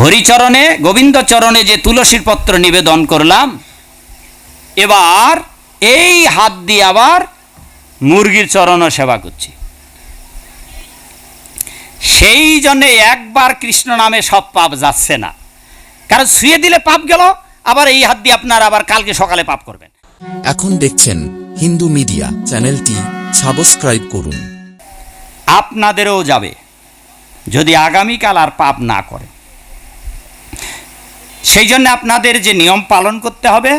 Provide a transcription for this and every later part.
হরিচরণে গোবিন্দচরণে যে তুলসীর পত্র নিবেদন করলাম এবার এই হাত দিয়ে আবার মুরগির চরণও সেবা করছি। সেই জন্যে একবার কৃষ্ণ নামে সব পাপ যাচ্ছে না। কারণ শুয়ে দিলে পাপ গেল আবার এই হাত দিয়ে আপনার আবার কালকে সকালে পাপ করবেন। এখন দেখছেন হিন্দু মিডিয়া চ্যানেলটি সাবস্ক্রাইব করুন। আপনাদেরও যাবে যদি আগামীকাল আর পাপ না করে। সেই জন্য আপনাদের যে নিয়ম পালন করতে হবে,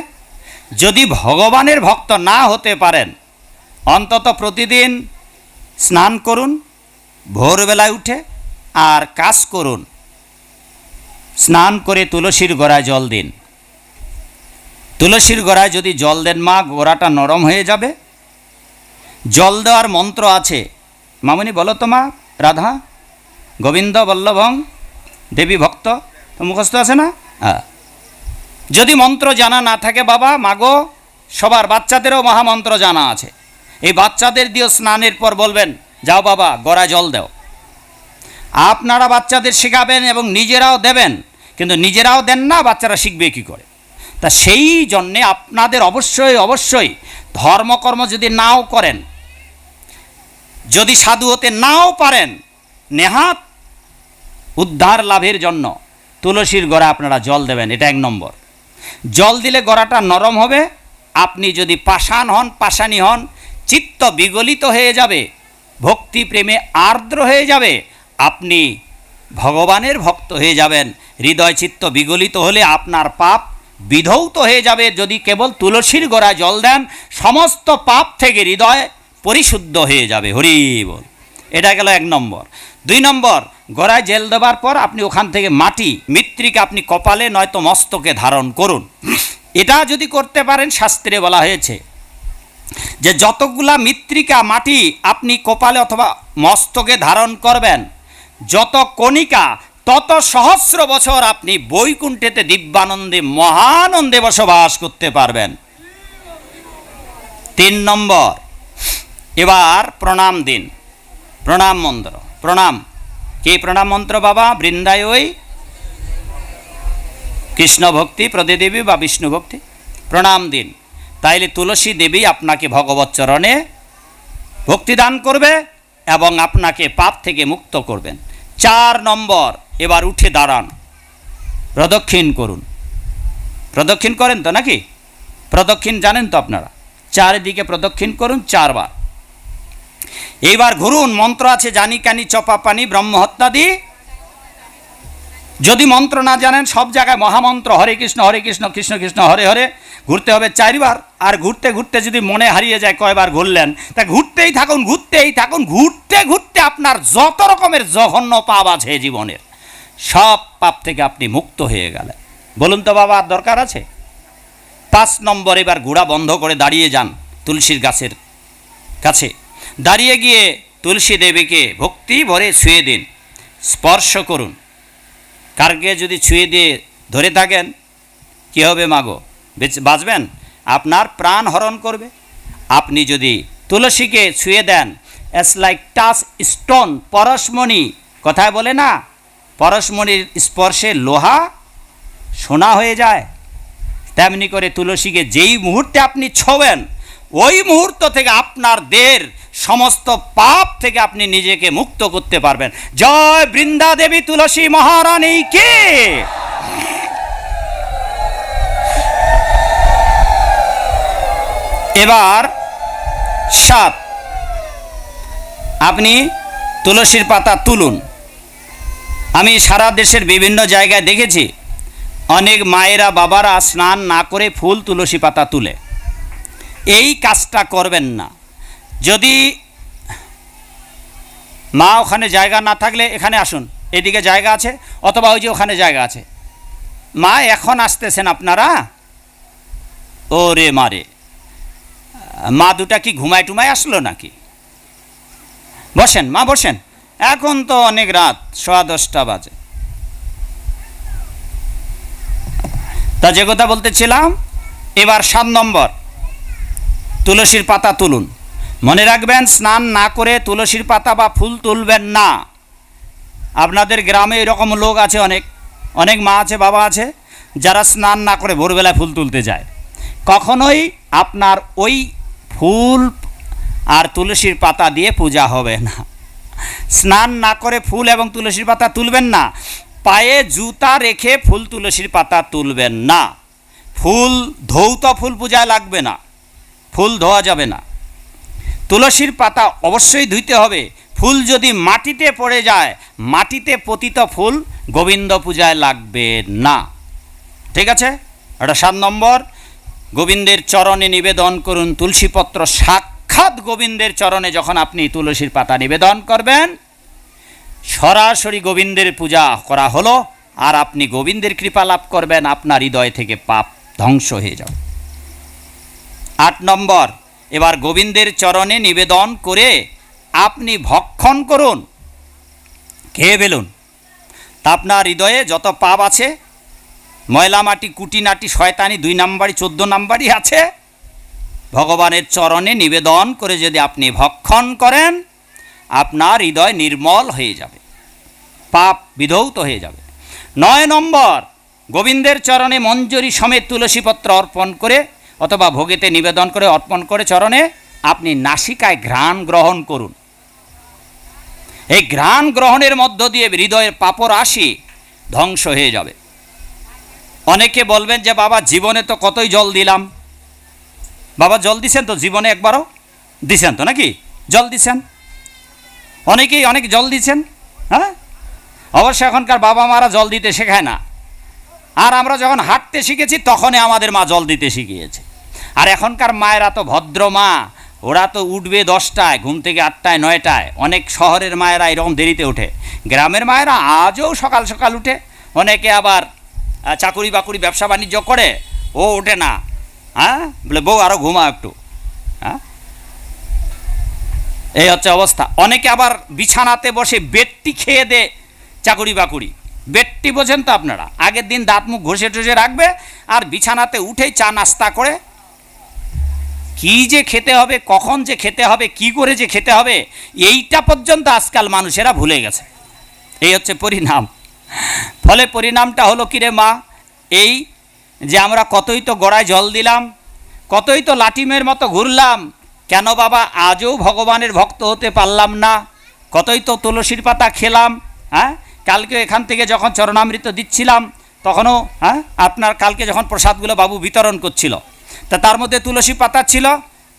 যদি ভগবানের ভক্ত না হতে পারেন, অন্তত প্রতিদিন স্নান করুন, ভোরবেলায় উঠে আর কাজ করুন। স্নান করে তুলসীর গোড়ায় জল দিন। তুলসীর গোড়ায় যদি জল দেন মা, গোড়াটা নরম হয়ে যাবে। জল দেওয়ার মন্ত্র আছে, মামনি বলো তো মা, রাধা, গোবিন্দ, বল্লভং, দেবী ভক্ত, তো মুখস্থ আছে না? হ্যাঁ। যদি মন্ত্র জানা না থাকে বাবা, মাগো, সবার বাচ্চাদেরও মহামন্ত্র জানা আছে। এই বাচ্চাদের দিয়েও স্নানের পর বলবেন, যাও বাবা, গড়া জল দাও। আপনারা বাচ্চাদের শেখাবেন এবং নিজেরাও দেবেন, কিন্তু নিজেরাও দেন না, বাচ্চারা শিখবে কি করে? তা সেই জন্যে আপনাদের অবশ্যই অবশ্যই ধর্মকর্ম যদি নাও করেন, যদি সাধু হতে নাও পারেন, নেহাত উদ্ধার লাভের জন্য তুলসীর গোড়া আপনারা জল দেবেন, এটা এক নম্বর। জল দিলে গোড়াটা নরম হবে, আপনি যদি পাষাণ হন, পাষাণী হন, চিত্ত বিগলিত হয়ে যাবে, ভক্তি প্রেমে আর্দ্র হয়ে যাবে, আপনি ভগবানের ভক্ত হয়ে যাবেন, হৃদয় চিত্ত বিগলিত হলে আপনার পাপ বিধৌত হয়ে যাবে। যদি কেবল তুলসীর গোড়ায় জল দেন, সমস্ত পাপ থেকে হৃদয় পরিশুদ্ধ হয়ে যাবে। হরি বল। এটা গেল এক নম্বর। দুই নম্বর, গড়ায় জেল দেবার পর আপনি ওখান থেকে মাটি, মৃত্তিকা আপনি কপালে, নয়তো মস্তকে ধারণ করুন। এটা যদি করতে পারেন, শাস্ত্রে বলা হয়েছে যে যতগুলা মৃত্তিকা, মাটি আপনি কপালে অথবা মস্তকে ধারণ করবেন, যত কণিকা, তত সহস্র বছর আপনি বৈকুণ্ঠেতে দিব্যানন্দে, মহানন্দে বসবাস করতে পারবেন। তিন নম্বর, এবার প্রণাম দিন, প্রণাম মন্ত্র। প্রণাম। কি প্রণাম মন্ত্র বাবা? বৃন্দায় ওই কৃষ্ণ ভক্তি, প্রদেদেবী বা বিষ্ণু ভক্তি। প্রণাম দিন। তাইলে তুলসী দেবী আপনাকে ভগবত চরণে ভক্তি দান করবে এবং আপনাকে পাপ থেকে মুক্ত করবেন। চার নম্বর, এবার উঠে দাঁড়ান। প্রদক্ষিণ করুন। প্রদক্ষিণ করেন তো নাকি? প্রদক্ষিণ জানেন তো আপনারা? চারিদিকে প্রদক্ষিণ করুন চারবার। এইবার ঘুরুন, মন্ত্র আছে, জানি কানি চপা পানি, ব্রহ্মহত্যাদি। যদি মন্ত্র না জানেন, সব জায়গায় মহামন্ত্র, হরে কৃষ্ণ হরে কৃষ্ণ কৃষ্ণ কৃষ্ণ, হরে হরে, ঘুরতে হবে চারবার। আর ঘুরতে ঘুরতে যদি মনে হারিয়ে যায় কয়বার ঘুরলেন, তা ঘুরতেই থাকুন ঘুরতেই থাকুন, ঘুরতে ঘুরতে আপনার যত রকমের জঘন্য পাপ আছে জীবনের, সব পাপ থেকে আপনি মুক্ত হয়ে গেলেন। বলুন তো বাবা, আর দরকার আছে? পাঁচ নম্বর, এবার ঘোড়া বন্ধ করে দাঁড়িয়ে যান তুলসীর গাছের কাছে। দাঁড়িয়ে গিয়ে তুলসী দেবীকে ভক্তি ভরে ছুঁয়ে দিন, স্পর্শ করুন। কারকে যদি ছুঁয়ে দিয়ে ধরে থাকেন, কী হবে মাগো? বেঁচে- বাঁচবেন? আপনার প্রাণ হরণ করবে। আপনি যদি তুলসীকে ছুঁয়ে দেন এস লাইক টাচ স্টোন পরশমণি। কথায় বলে না, পরশমণির স্পর্শে লোহা সোনা হয়ে যায়। তেমনি করে তুলসীকে যেই মুহূর্তে আপনি ছোবেন, ওই মুহূর্ত থেকে আপনার দেহের সমস্ত পাপ থেকে আপনি নিজেকে মুক্ত করতে পারবেন। জয় বৃন্দা দেবী তুলসী মহারানী কে? এবার সাত আপনি তুলসীর পাতা তুলুন। আমি সারা দেশের বিভিন্ন জায়গায় দেখেছি, অনেক মায়েরা বাবারা স্নান না করে ফুল তুলসী পাতা তুলে। এই কাজটা করবেন না। যদি মা ওখানে জায়গা না থাকলে এখানে আসুন, এদিকে জায়গা আছে অথবা ওই যে ওখানে জায়গা আছে। মা এখন আসতেছেন আপনারা? ও রে মারে। মা দুটা কি ঘুমায় টুমায় আসলো নাকি? বসেন, মা বসেন। এখন তো অনেক রাত, সোয়া দশটা বাজে। তা যে কথা বলতেছিলাম, এবার সাত নম্বর। তুলসীর পাতা তুলুন। মনে রাখবেন, স্নান না করে তুলসীর পাতা বা ফুল তুলবেন না। আপনাদের গ্রামে এরকম লোক আছে অনেক। অনেক মা আছে, বাবা আছে, যারা স্নান না করে ভোরবেলায় ফুল তুলতে যায়। কখনোই আপনার ওই ফুল আর তুলসীর পাতা দিয়ে পূজা হবে না। স্নান না করে ফুল এবং তুলসীর পাতা তুলবেন না। পায়ে জুতা রেখে ফুল তুলসীর পাতা তুলবেন না। ফুল, ধৌত ফুল পূজায় লাগবে না। ফুল ধোয়া যাবে না। তুলসীর পাতা অবশ্যই ধুইতে হবে। ফুল যদি মাটিতে পড়ে যায়, মাটিতে পতিত ফুল গোবিন্দ পূজায় লাগবে না। ঠিক আছে? এটা সাত নম্বর। গোবিন্দের চরণে নিবেদন করুন, তুলসীপত্র সাক্ষাৎ গোবিন্দের চরণে যখন আপনি তুলসীর পাতা নিবেদন করবেন, সরাসরি গোবিন্দের পূজা করা হলো আর আপনি গোবিন্দের কৃপা লাভ করবেন, আপনার হৃদয় থেকে পাপ ধ্বংস হয়ে যাবে। আট নম্বর। এবার গোবিন্দের চরণে নিবেদন করে আপনি ভক্ষণ করুন। খেয়ে ফেলুন। তা আপনার হৃদয়ে যত পাপ আছে ময়লা মাটি কুটিনাটি, শয়তানি, দুই নাম্বারই, চোদ্দ নাম্বারই আছে, ভগবানের চরণে নিবেদন করে যদি আপনি ভক্ষণ করেন, আপনার হৃদয় নির্মল হয়ে যাবে, পাপ বিধৌত হয়ে যাবে। নয় নম্বর, গোবিন্দের চরণে মঞ্জুরি সমেত তুলসীপত্র অর্পণ করে অথবা ভোগেতে নিবেদন করে অর্পণ করে চরণে আপনি নাসিকায় ঘ্রাণ গ্রহণ করুন। এই ঘ্রাণ গ্রহণের মধ্য দিয়ে হৃদয়ের পাপরাশি ধ্বংস হয়ে যাবে। অনেকে বলবেন যে, বাবা, জীবনে তো কতই জল দিলাম? বাবা, জল দিছেন তো জীবনে একবারও? দিছেন তো নাকি? জল দিছেন? অনেকেই অনেক জল দিচ্ছেন হ্যাঁ? অবশ্য এখনকার বাবা মারা জল দিতে শেখায় না। আর আমরা যখন হাঁটতে শিখেছি, তখনই আমাদের মা জল দিতে শিখিয়েছে। আর এখনকার মায়েরা তো ভদ্র মা। ওরা তো উঠবে দশটায়, ঘুম থেকে আটটায়, নয়টায়। অনেক শহরের মায়েরা এরকম দেরিতে ওঠে। গ্রামের মায়েরা আজও সকাল সকাল উঠে। অনেকে আবার চাকুরি বাকুরি ব্যবসা বাণিজ্য করে, ও ওঠে না। হ্যাঁ? বলে, বউ আরও ঘুমা একটু। হ্যাঁ? এই হচ্ছে অবস্থা। অনেকে আবার বিছানাতে বসে বেডটি খেয়ে দে চাকুরি বাকুরি। বেডটি বোঝেন তো আপনারা। আগের দিন দাঁত মুখ ঘষে টষে রাখবে আর বিছানাতে উঠেই চা নাস্তা করে কি যে খেতে হবে, কখন যে খেতে হবে, কি করে যে খেতে হবে, এইটা পর্যন্ত আজকাল মানুষেরা ভুলে গেছে। এই হচ্ছে পরিণাম। ফলে পরিণামটা হলো কিরে মা? এই যে আমরা কতই তো গড়ায় জল দিলাম, কতই তো লাটিমের মতো ঘুরলাম, কেন বাবা আজও ভগবানের ভক্ত হতে পারলাম না? কতই তো তুলসীর পাতা খেলাম হ্যাঁ? কালকে এখান থেকে যখন চরণামৃত দিচ্ছিলাম, তখনও হ্যাঁ? আপনার কালকে যখন প্রসাদগুলো বাবু বিতরণ করছিল তা তার মধ্যে তুলসী পাতা ছিল।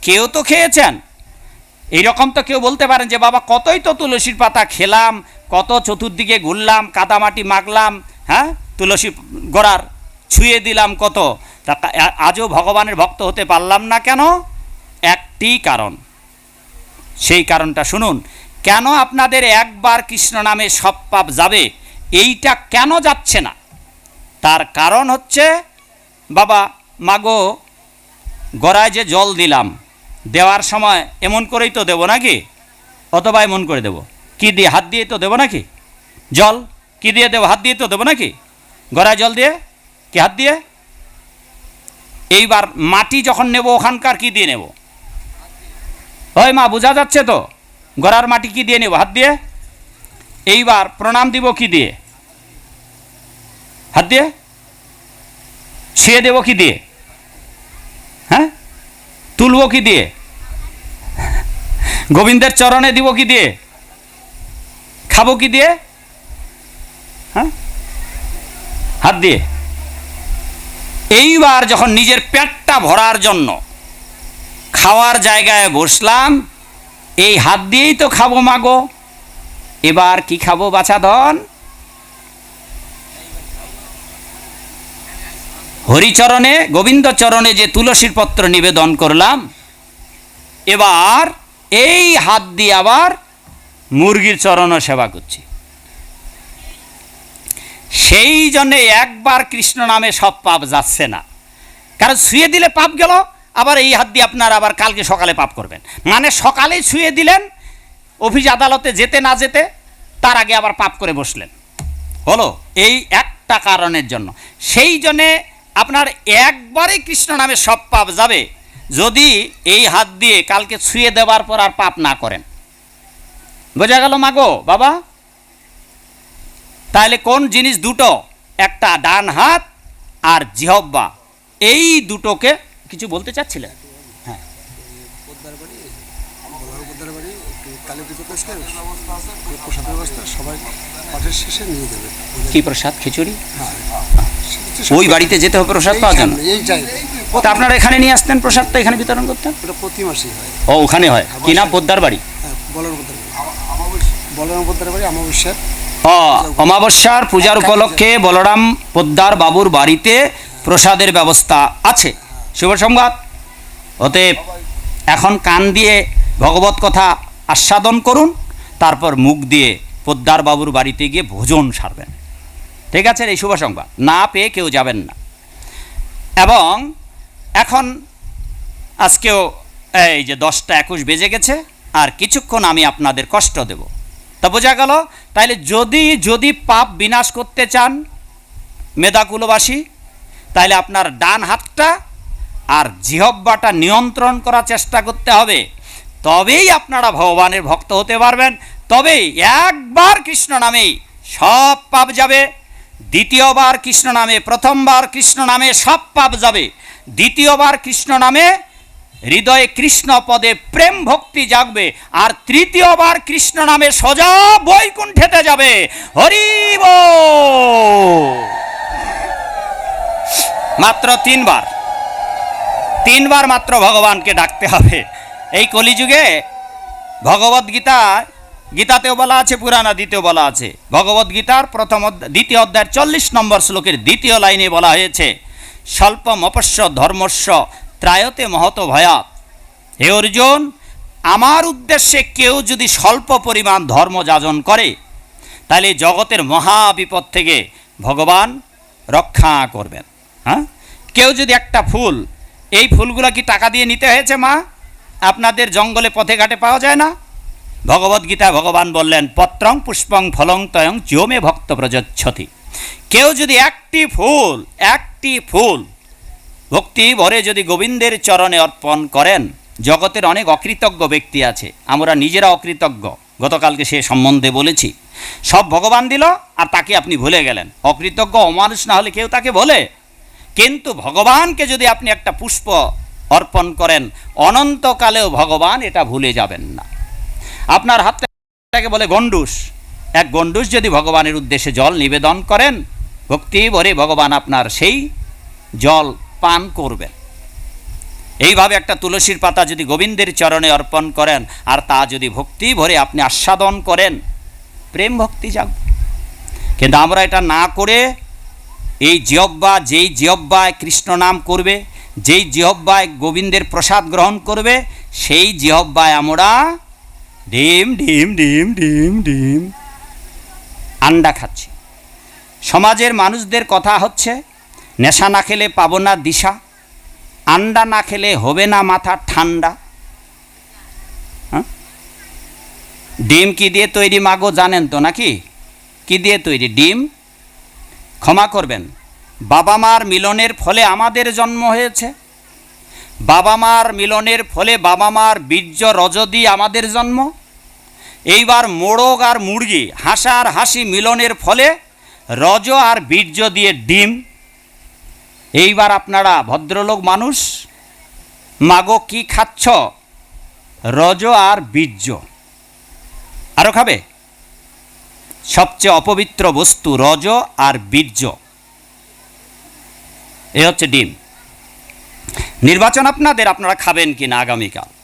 কেউ তো খেয়েছেন। এইরকম তো কেউ বলতে পারেন যে, বাবা, কতই তো তুলসীর পাতা খেলাম, কত চতুর্দিকে ঘুরলাম, কাদামাটি মাখলাম হ্যাঁ তুলসী গোড়ার ছুঁয়ে দিলাম কত? তা আজও ভগবানের ভক্ত হতে পারলাম না কেন? একটি কারণ। সেই কারণটা শুনুন, কেন আপনাদের একবার কৃষ্ণ নামে সব পাপ যাবে, এইটা কেন যাচ্ছে না? তার কারণ হচ্ছে, বাবা, মাগো গড়ায় যে জল দিলাম, দেওয়ার সময় এমন করেই তো দেবো নাকি? অথবা এমন করে দেবো। কি দিয়ে? হাত দিয়ে তো দেবো নাকি? জল? কি দিয়ে দেবো? হাত দিয়ে তো দেবো নাকি? গড়ায় জল দিয়ে? কি হাত দিয়ে? এইবার মাটি যখন নেব, ওখানকার কি দিয়ে নেব? ওই মা, বোঝা যাচ্ছে তো? গড়ার মাটি কি দিয়ে নেব? হাত দিয়ে? এইবার প্রণাম দিব কি দিয়ে? হাত দিয়ে? ছুঁয়ে দেবো কি দিয়ে? হ্যাঁ? তুলবো কি দিয়ে? গোবিন্দের চরণে দিব কি দিয়ে? খাব কি দিয়ে? হ্যাঁ? হাত দিয়ে। এইবার যখন নিজের পেটটা ভরার জন্য খাওয়ার জায়গায় বসলাম, এই হাত দিয়েই তো খাব মাগো এবার কি খাব বাছা ধন? হরিচরণে, গোবিন্দচরণে যে তুলসীর পত্র নিবেদন করলাম, এবার এই হাত দিয়ে আবার মুরগির চরণও সেবা করছি। সেই জন্যে একবার কৃষ্ণ নামে সব পাপ যাচ্ছে না। কারণ শুয়ে দিলে পাপ গেল, আবার এই হাত দিয়ে আপনার আবার কালকে সকালে পাপ করবেন। মানে সকালে শুয়ে দিলেন, অফিস আদালতে যেতে না যেতে, তার আগে আবার পাপ করে বসলেন। হলো এই একটা কারণের জন্য। সেই জন্যে আপনার একবারে কৃষ্ণ নামে সব পাপ যাবে। যদি এই হাত দিয়ে কালকে ছুঁয়ে দেওয়ার পর আর পাপ না করেন। বোঝা গেল মাগো বাবা? তাহলে কোন জিনিস দুটো? একটা ডান হাত আর জিহব্বা। এই দুটোকে কিছু বলতে চাচ্ছিলেন? যাবে। কি প্রসাদ? খিচুড়ি? হ্যাঁ। ওই বাড়িতে যেতে হবে প্রসাদ পাওয়ার জন্য? তা আপনারা এখানে নিয়ে আসতেন প্রসাদটা এখানে বিতরণ করতেন প্রতি মাসেই হয়। ও ওখানে হয়? কি নাম? পোদ্দার বাড়ি? হ্যাঁ পোদ্দার বাড়ি। বলার পোদ্দার বাড়ি অমাবস্যার অমাবস্যার পূজার উপলক্ষে বলরাম পোদ্দার বাবুর বাড়িতে প্রসাদের ব্যবস্থা আছে। শুভ সংবাদ। অতএব এখন কান দিয়ে ভগবত কথা আস্বাদন করুন তারপর মুখ দিয়ে পোদ্দার বাবুর বাড়িতে গিয়ে ভোজন সারবেন। ঠিক আছে, এই শুভ সংবাদ। না পেয়ে কেউ যাবেন না। এবং এখন আজকেও এই যে দশটা একুশ বেজে গেছে, আর কিছুক্ষণ আমি আপনাদের কষ্ট দেব। তা বোঝা গেল, তাইলে যদি যদি পাপ বিনাশ করতে চান মেদাকুলবাসী তাহলে আপনার ডান হাতটা আর জিহব্বাটা নিয়ন্ত্রণ করার চেষ্টা করতে হবে। তবেই আপনারা ভগবানের ভক্ত হতে পারবেন। তবেই একবার কৃষ্ণ নামেই সব পাপ যাবে। দ্বিতীয়বার কৃষ্ণ নামে, প্রথমবার কৃষ্ণ নামে সব পাপ যাবে। দ্বিতীয়বার কৃষ্ণ নামে হৃদয়ে কৃষ্ণ পদে প্রেম ভক্তি জাগবে আর তৃতীয়বার কৃষ্ণ নামে সোজা বৈকুণ্ঠেতে যাবে। হরিব মাত্র তিনবার। তিনবার মাত্র ভগবানকে ডাকতে হবে। এই কলিযুগে ভগবদ গীতা গীতাতেও বলা আছে পুরানা দ্বিতীয় বলা আছে। ভগবদ গীতার প্রথম দ্বিতীয় অধ্যায়ের চল্লিশ নম্বর শ্লোকের দ্বিতীয় লাইনে বলা হয়েছে স্বল্প মপস্য ধর্মস্য ত্রায়তে মহত ভয়াত হে অর্জুন, আমার উদ্দেশ্যে কেউ যদি স্বল্প পরিমাণ ধর্ম যাজন করে, তাহলে জগতের মহা বিপদ থেকে ভগবান রক্ষা করবেন। হ্যাঁ? কেউ যদি একটা ফুল, এই ফুলগুলো কি টাকা দিয়ে নিতে হয়েছে মা? আপনাদের জঙ্গলে পথে ঘাটে পাওয়া যায় না? ভগবদ্গীতা ভগবান বললেন, পত্রং পুষ্পং ফলং তয়ং চিওমে ভক্ত প্রযচ্ছতি কেউ যদি একটি ফুল একটি ফুল, ভক্তি ভরে যদি গোবিন্দের চরণে অর্পণ করেন, জগতের অনেক অকৃতজ্ঞ ব্যক্তি আছে, আমরা নিজেরা অকৃতজ্ঞ, গতকালকে সে সম্বন্ধে বলেছি। সব ভগবান দিল, আর তাকে আপনি ভুলে গেলেন। অকৃতজ্ঞ অমানুষ না হলে কেউ তাকে বলে। কিন্তু ভগবানকে যদি আপনি একটা পুষ্প অর্পণ করেন, অনন্তকালেও ভগবান এটা ভুলে যাবেন না। আপনার হাতটাকে বলে গন্ডুস এক গন্ডুস যদি ভগবানের উদ্দেশ্যে জল নিবেদন করেন, ভক্তি ভরে ভগবান আপনার সেই জল পান করবেন। এইভাবে একটা তুলসীর পাতা যদি গোবিন্দের চরণে অর্পণ করেন, আর তা যদি ভক্তি ভরে আপনি আস্বাদন করেন, প্রেম ভক্তি যাক কিন্তু আমরা এটা না করে এই জিহব্বা যেই জিহব্বায় কৃষ্ণ নাম করবে, যেই জিহব্বায় গোবিন্দের প্রসাদ গ্রহণ করবে, সেই জিহব্বায় আমরা ডিম ডিম ডিম ডিম ডিম। আন্ডা খাচ্ছি। সমাজের মানুষদের কথা হচ্ছে, নেশা না খেলে পাবো না দিশা, আন্ডা না খেলে হবে না মাথা ঠান্ডা। হ্যাঁ? ডিম কি দিয়ে তৈরি মাগো জানেন তো নাকি? কি দিয়ে তৈরি ডিম? ক্ষমা করবেন, বাবা মার মিলনের ফলে আমাদের জন্ম হয়েছে। বাবা মার মিলনের ফলে বাবা মার বীর্য রজদি আমাদের জন্ম। এইবার মোড়ক আর মুরগি, হাসা আর হাসি মিলনের ফলে রজ আর বীর্য দিয়ে ডিম। এইবার আপনারা ভদ্রলোক মানুষ, মাগো কি খাচ্ছ? রজ আর বীর্য। আরও খাবে? সবচেয়ে অপবিত্র বস্তু রজ আর বীর্য। এ হচ্ছে ডিম। নির্বাচন আপনাদের, আপনারা খাবেন কি না আগামীকাল?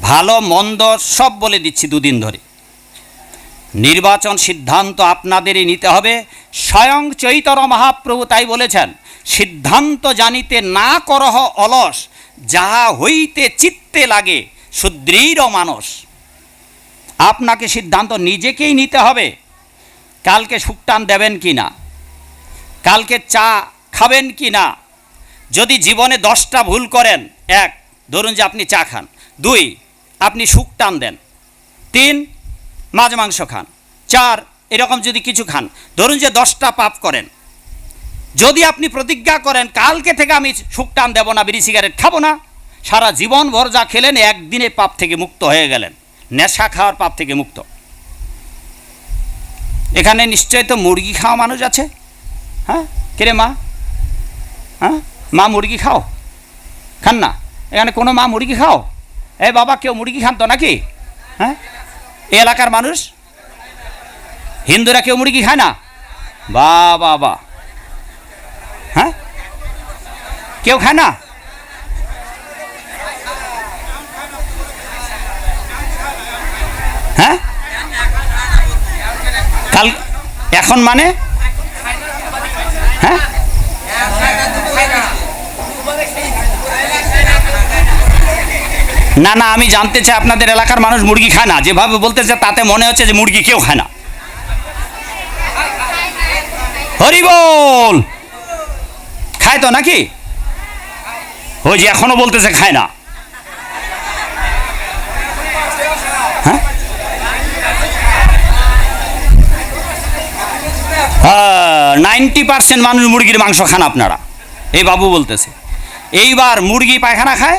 ভালো, মন্দ, সব বলে দিচ্ছি দুদিন ধরে। নির্বাচন সিদ্ধান্ত আপনাদেরই নিতে হবে। স্বয়ং চৈতন্য মহাপ্রভু তাই বলেছেন, সিদ্ধান্ত জানিতে না করহ অলস, যাহা হইতে চিত্তে লাগে, সুদৃঢ় মানুষ। আপনাকে সিদ্ধান্ত নিজেকেই নিতে হবে। কালকে শুকটান দেবেন কি না? কালকে চা খাবেন কি না? যদি জীবনে দশটা ভুল করেন, এক, ধরুন যে আপনি চা খান। দুই আপনি সুখ টান দেন। তিন মাছ মাংস খান। চার, এরকম যদি কিছু খান, ধরুন যে দশটা পাপ করেন। যদি আপনি প্রতিজ্ঞা করেন, কালকে থেকে আমি শুকটান দেব না, বিড়ি সিগারেট খাব না, সারা জীবন ভর যা খেলেন, একদিনে পাপ থেকে মুক্ত হয়ে গেলেন। নেশা খাওয়ার পাপ থেকে মুক্ত। এখানে নিশ্চয় তো মুরগি খাওয়া মানুষ আছে? হ্যাঁ? কিরে মা? হ্যাঁ? মা মুরগি খাও? খান না? এখানে কোনো মা মুরগি খাও? এ বাবা, কেউ মুরগি খান তো নাকি? হ্যাঁ? এলাকার মানুষ? হিন্দুরা কেউ মুরগি খায় না? বা বা বা হ্যাঁ? কেউ খায় না? হ্যাঁ? কাল এখন মানে? হ্যাঁ? না না, আমি জানতে চাই আপনাদের এলাকার মানুষ মুরগি খায় না। যেভাবে বলতেছে তাতে মনে হচ্ছে যে মুরগি কেউ খায় না। হরি বল! খায় তো নাকি? ওই যে এখনও বলতেছে খায় না। নাইনটি পার্সেন্ট মানুষ মুরগির মাংস খান আপনারা। এই বাবু বলতেছে। এইবার মুরগি পায়খানা খায়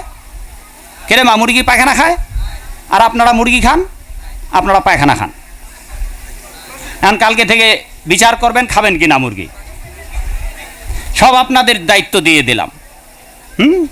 কেরে মা, মুরগি পায়খানা খায়? আর আপনারা মুরগি খান, আপনারা পায়খানা খান। এখন কালকে থেকে বিচার করবেন, খাবেন কি না মুরগি? সব আপনাদের দায়িত্ব দিয়ে দিলাম। হুম?